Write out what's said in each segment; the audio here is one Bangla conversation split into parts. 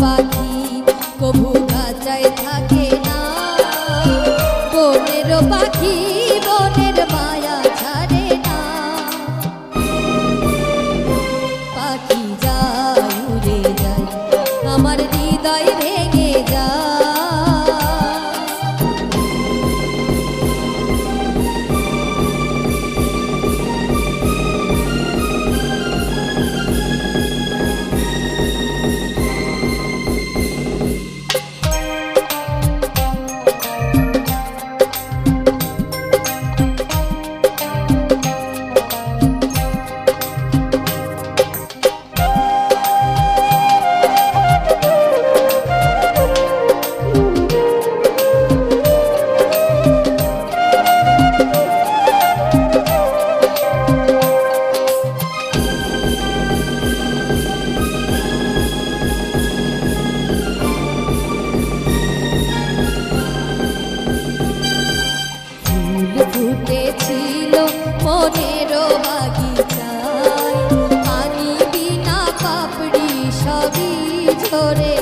পাখি কবু গাছায় থাকে না। বনের পাখি ওরে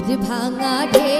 নীর ভাঙা ঢে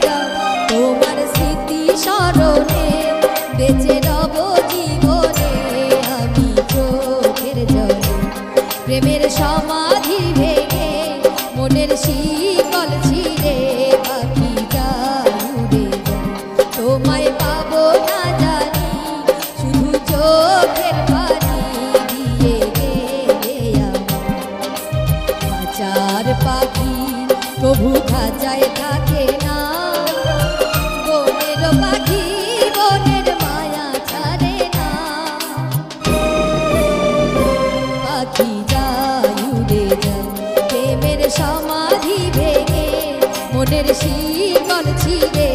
ভেঙে মনের শিকল ছিঁড়ে